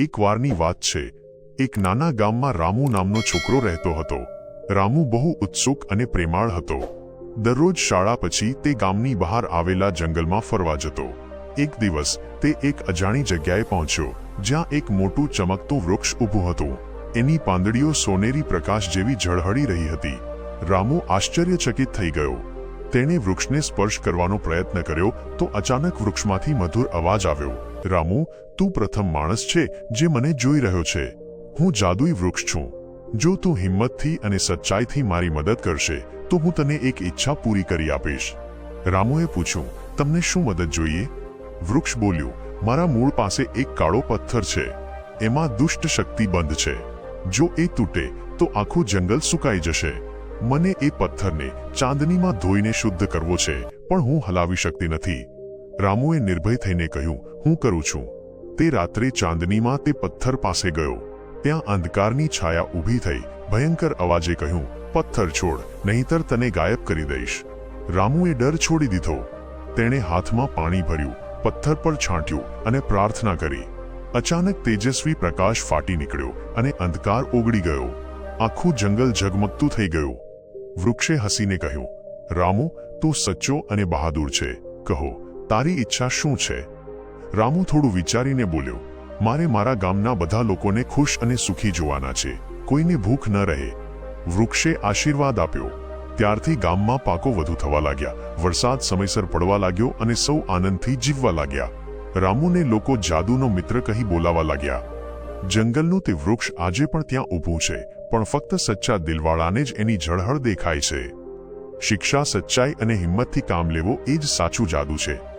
એકવારની વાત છે. એક નાના ગામમાં રામુ નામનો છોકરો રહેતો હતો. રામુ બહુ ઉત્સુક અને પ્રેમાળ હતો. દરરોજ શાળા પછી તે ગામની બહાર આવેલા જંગલમાં ફરવા જતો. એક દિવસ તે એક અજાણી જગ્યાએ પહોંચ્યો, જ્યાં એક મોટું ચમકતું વૃક્ષ ઊભું હતું. એની પાંદડીઓ સોનેરી પ્રકાશ જેવી ઝળહળી રહી હતી. રામુ આશ્ચર્યચકિત થઈ ગયો. તેણે વૃક્ષને સ્પર્શ કરવાનો પ્રયત્ન કર્યો તો અચાનક વૃક્ષમાંથી મધુર અવાજ આવ્યો, રામુ, તું પ્રથમ માણસ છે જે મને જોઈ રહ્યો છે. હું જાદુઈ વૃક્ષ છું. જો તું હિંમતથી અને સચ્ચાઈથી મારી મદદ કરશે, તો હું તને એક ઈચ્છા પૂરી કરી આપીશ. રામુએ પૂછ્યું, તમને શું મદદ જોઈએ? વૃક્ષ બોલ્યું, મારા મૂળ પાસે એક કાળો પથ્થર છે. એમાં દુષ્ટ શક્તિ બંધ છે. જો એ તૂટે, તો આખું જંગલ સુકાઈ જશે. મને એ પથ્થરને ચાંદનીમાં ધોઈને શુદ્ધ કરવો છે, પણ હું હલાવી શકતી નથી. રામુએ નિર્ભય થઈને કહ્યું, હું કરું છું. તે રાત્રે ચાંદનીમાં તે પથ્થર પાસે ગયો. ત્યાં અંધકારની છાયા ઊભી થઈ, ભયંકર અવાજે કહ્યું, પથ્થર છોડ, નહીંતર તને ગાયબ કરી દઈશ. રામુએ ડર છોડી દીધો. તેણે હાથમાં પાણી ભર્યું, પથ્થર પર છાંટ્યું અને પ્રાર્થના કરી. અચાનક તેજસ્વી પ્રકાશ ફાટી નીકળ્યો અને અંધકાર ઓગળી ગયો. આખું જંગલ ઝગમગતું થઈ ગયું. વૃક્ષે હસીને કહ્યું, રામુ, તું સચ્ચો અને બહાદુર છે. કહો, તારી ઈચ્છા શું છે? રામુ થોડું વિચારીને બોલ્યો, મારે મારા ગામના બધા લોકોને ખુશ અને સુખી જોવાના છે. કોઈને ભૂખ ન રહે. વૃક્ષે આશીર્વાદ આપ્યો. ત્યારથી ગામમાં પાકો વધુ થવા લાગ્યા. વરસાદ સમયસર પડવા લાગ્યો અને સૌ આનંદથી જીવવા લાગ્યા. રામુને લોકો જાદુનો મિત્ર કહી બોલાવા લાગ્યા. જંગલનું તે વૃક્ષ આજે પણ ત્યાં ઊભું છે. પણ ફક્ત સચ્ચા દિલવાળાને જ એની ઝળહળ દેખાય છે. શિક્ષા સચ્ચાઈ અને હિંમતથી કામ લેવો એ જ સાચું જાદુ છે.